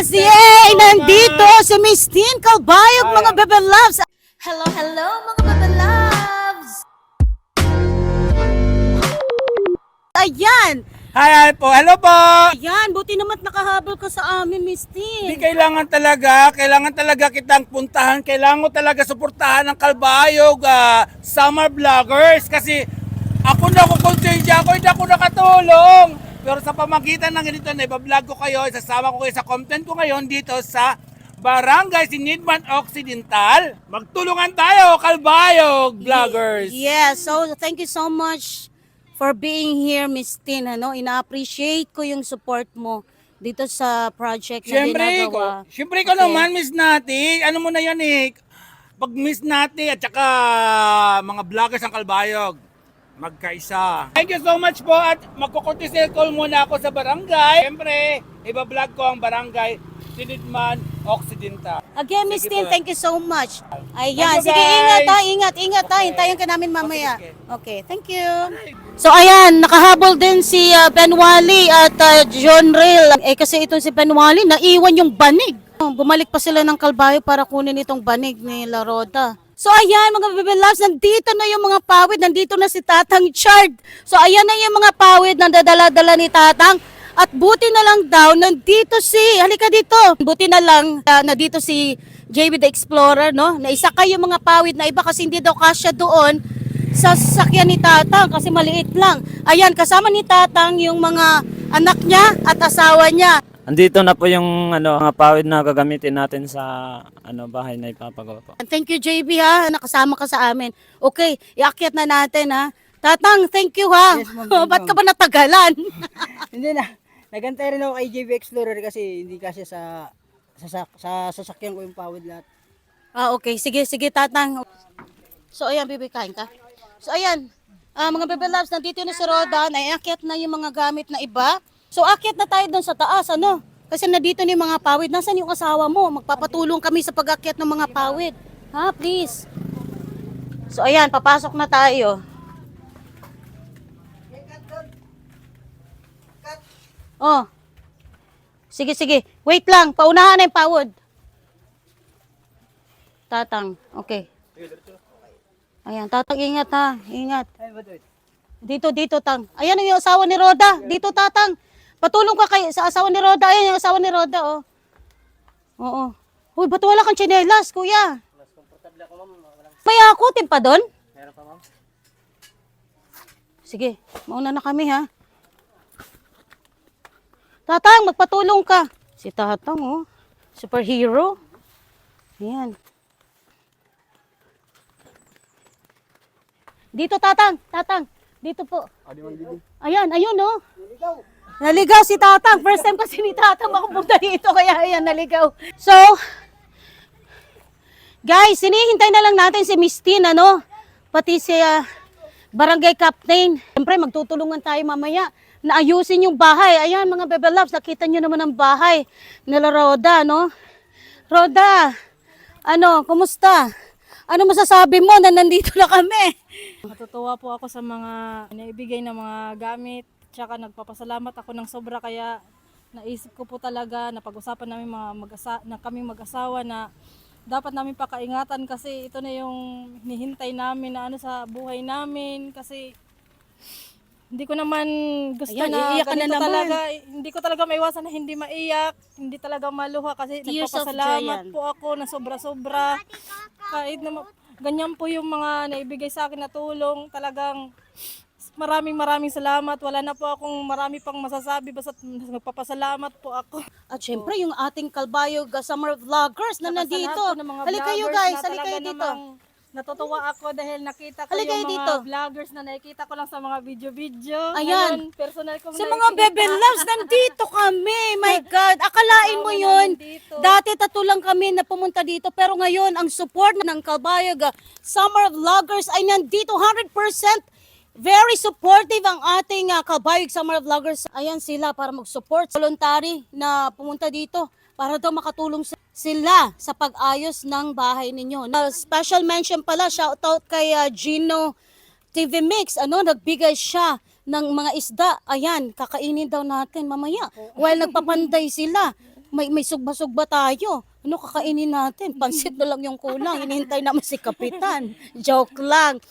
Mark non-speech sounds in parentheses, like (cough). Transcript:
Yes! Yay! Nandito si Miss Teen Calbayog, mga bebe loves. Hello, hello, mga bebe loves! Ayan! Hi, hi po. Hello po. Ayan, buti naman nakahabol ka sa amin, Miss Hindi Teen. kailangan talaga, kailangan talaga kitang puntahan, kailangan mo talaga suportahan ng Kalbayog ah, summer vloggers kasi ako na kukonsensya ako, hindi ako nakatulong. Pero sa pamagitan ng ganito na ibablog ko kayo, isasama ko kayo sa content ko ngayon dito sa Barangay Sinidman Occidental. Magtulungan tayo, Kalbayog vloggers. Yes, so thank you so much for being here, Miss Teen. Ano? Ina-appreciate ko yung support mo dito sa project na Siyempre, ginagawa. ko, siyempre ko Okay. naman, Miss Nati. Ano mo na yan eh. Pag Miss Nati at saka mga vloggers ng Kalbayog, magkaisa. Thank you so much po at magkukurtisil call muna ako sa barangay. Siyempre, ibablog ko ang barangay Sinidman Occidental. Again, Miss Tin, thank you so much. Ayan, Thank you, sige, guys. ingat ha, ingat, ingat ha. Hintayin ka namin mamaya. Okay, Okay, thank you. So ayan, nakahabol din si uh, Ben Wally at uh, John Rail. Eh kasi itong si Ben Wally, naiwan yung banig. Bumalik pa sila ng Kalbayo para kunin itong banig ni La Roda. So ayan mga baby loves, nandito na yung mga pawid, nandito na si Tatang Chard. So ayan na yung mga pawid na dadala-dala ni Tatang. At buti na lang daw, nandito si, halika dito. Buti na lang, uh, nandito si JB the Explorer, no? Na isa kayo mga pawid na iba kasi hindi daw kasya doon sa sasakyan ni Tatang kasi maliit lang. Ayan, kasama ni Tatang yung mga anak niya at asawa niya. Andito na po yung ano, mga pawid na gagamitin natin sa ano bahay na ipapagawa po. Thank you JB ha, nakasama ka sa amin. Okay, iakyat na natin ha. Tatang, thank you ha. Yes, ma'am, thank (laughs) Ba't ka ba natagalan? (laughs) Hindi na. Nagantay rin ako kay JV Explorer kasi hindi kasi sa sa, sa, sa sasakyan ko yung pawid lahat. ah, okay, sige, sige Tatang. So ayan, kain ka. So ayan, ah, mga bebe loves, nandito na si Roda, naiakyat na yung mga gamit na iba. So akyat na tayo doon sa taas, ano? Kasi nandito na yung mga pawid. Nasaan yung asawa mo? Magpapatulong kami sa pag-akyat ng mga pawid. Ha, please. So ayan, papasok na tayo. Oh. Sige, sige. Wait lang. Paunahan na yung pawod. Tatang. Okay. Ayan, tatang ingat ha. Ingat. Dito, dito, tang. Ayan yung asawa ni Roda. Dito, tatang. Patulong ka kay sa asawa ni Roda. Ayan yung asawa ni Roda, oh. Oo. Uy, ba't wala kang tsinelas, kuya? May akutin pa doon? Meron pa, ma'am? Sige, mauna na kami, ha? Tatang, magpatulong ka. Si Tatang, oh. Superhero. Ayan. Dito, Tatang. Tatang. Dito po. Ayan, ayun, oh. Naligaw si Tatang. First time kasi ni Tatang makapunta dito. Kaya ayan, naligaw. So, guys, sinihintay na lang natin si Miss Tin, ano? Pati si ah, Barangay Captain. Siyempre, magtutulungan tayo mamaya na ayusin yung bahay. Ayan, mga bebe loves, nakita nyo naman ang bahay nila Roda, no? Roda, ano, kumusta? Ano masasabi mo na nandito na kami? Natutuwa po ako sa mga naibigay na mga gamit. Tsaka nagpapasalamat ako ng sobra kaya naisip ko po talaga na pag-usapan namin mga mag-asa- na kaming mag-asawa na dapat namin pakaingatan kasi ito na yung hinihintay namin na ano sa buhay namin kasi hindi ko naman gusto Ayan, na iiyak ka na ganito naman. talaga. Hindi ko talaga maiwasan na hindi maiyak, hindi talaga maluha kasi Tears nagpapasalamat po ako na sobra-sobra. Kahit na ganyan po yung mga naibigay sa akin na tulong, talagang maraming maraming salamat. Wala na po akong marami pang masasabi basta nagpapasalamat po ako. At syempre, yung ating Kalbayog uh, Summer Vloggers na nandito. po ng mga Halika kayo vloggers guys, na halika talaga kayo dito. namang Natutuwa ako dahil nakita ko Halika yung mga dito. vloggers na nakikita ko lang sa mga video-video. Ayan. Ngayon, personal kong Sa mga nakikita. bebe loves, nandito kami. My God, akalain mo yun. Dati tato lang kami na pumunta dito. Pero ngayon, ang support ng Kalbayog uh, Summer Vloggers ay nandito 100%. Very supportive ang ating uh, Kalbayog Summer Vloggers. Ayan sila para mag-support. Voluntary na pumunta dito para daw makatulong sila sa pag-ayos ng bahay ninyo. Uh, special mention pala, shout out kay uh, Gino TV Mix, ano, nagbigay siya ng mga isda. Ayan, kakainin daw natin mamaya. While nagpapanday sila. may may sugba-sugba tayo. Ano kakainin natin? Pansit na lang yung kulang. Hinihintay naman si Kapitan. Joke lang.